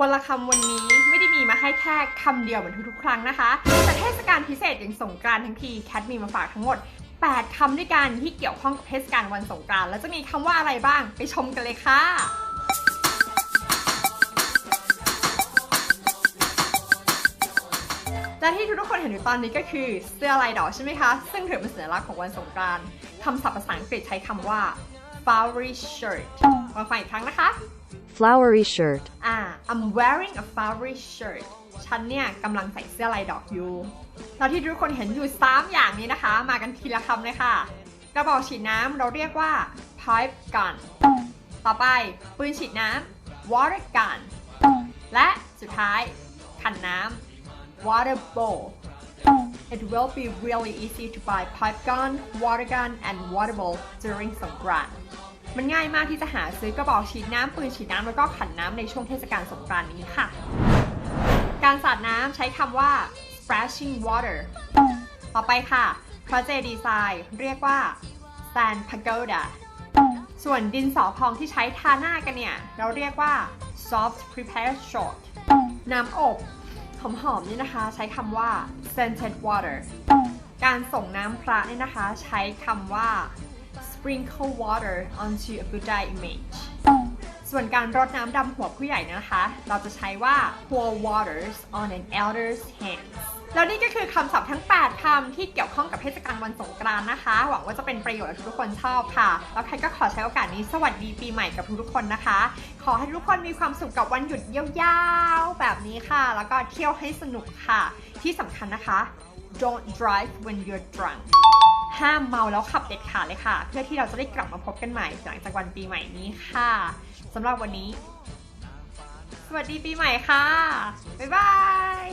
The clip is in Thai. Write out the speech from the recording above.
วันละคำวันนี้ไม่ได้มีมาให้แค่คำเดียวเหมือนทุกๆ ครั้งนะคะ แต่เทศกาลพิเศษอย่างสงกรานต์ทั้งทีแคทมีมาฝากทั้งหมด 8 คำด้วยกันที่เกี่ยวข้องกับเทศกาลวันสงกรานต์แล้วจะมีคำว่าอะไรบ้างไปชมกันเลยค่ะและที่ทุกๆคนเห็นอยู่ตอนนี้ก็คือเสื้อลายดอกใช่ไหมคะ ซึ่งถือเป็นสัญลักษณ์ของวันสงกรานต์คำศัพท์ภาษาอังกฤษใช้คำว่า flowery shirt มาฟังอีกครั้งนะคะ flowery shirt, อ่า I'm wearing a flowery shirt ฉันเนี่ยกำลังใส่เสื้อลายดอกอยู่ แล้วที่ทุกคนเห็นอยู่ 3 อย่างนี้นะคะ มากันทีละคำเลยค่ะ กระบอกฉีดน้ำเราเรียกว่า pipe gun ต่อไปปืนฉีดน้ำ water gun และสุดท้ายขันน้ำ water bowl It will be really easy to buy pipe gun, water gun, and water bowl during Songkran. มันง่ายมากที่จะหาซื้อกระบอกฉีดน้ำปืนฉีดน้ำแล้วก็ขันน้ำในช่วงเทศกาลสงกรานต์นี้ค่ะ การสาดน้ำใช้คำว่า splashing water ต่อไปค่ะพระเจดีย์ทรายเรียกว่า sand pagoda ส่วนดินสอพองที่ใช้ทาหน้ากันเนี่ย เราเรียกว่า soft prepared short น้ำอบหอมๆนี่นะคะ ใช้คำว่า scented water การส่งน้ำพระเนี่ยนะคะ ใช้คำว่า sprinkle water onto a Buddha image ส่วนการรดน้ำดำหัวผู้ใหญ่นะคะ เราจะใช้ว่า pour waters on an elder's hands แล้วนี่ก็คือคำศัพท์ทั้ง 8คำที่เกี่ยวข้องกับเทศกาลวันสงกรานต์นะคะ หวังว่าจะเป็นประโยชน์และทุกคนชอบค่ะ แล้วใครก็ขอใช้โอกาสนี้สวัสดีปีใหม่กับทุกๆคนนะคะ ขอให้ทุกคนมีความสุขกับวันหยุดยาวๆ แบบนี้ค่ะ แล้วก็เที่ยวให้สนุกค่ะ ที่สำคัญนะคะ don't drive when you're drunk ห้ามเมาแล้วขับเด็ดขาดเลยค่ะ เพื่อที่เราจะได้กลับมาพบกันใหม่หลังจากวันปีใหม่นี้ค่ะสำหรับวันนี้ สวัสดีปีใหม่ค่ะ บ๊ายบาย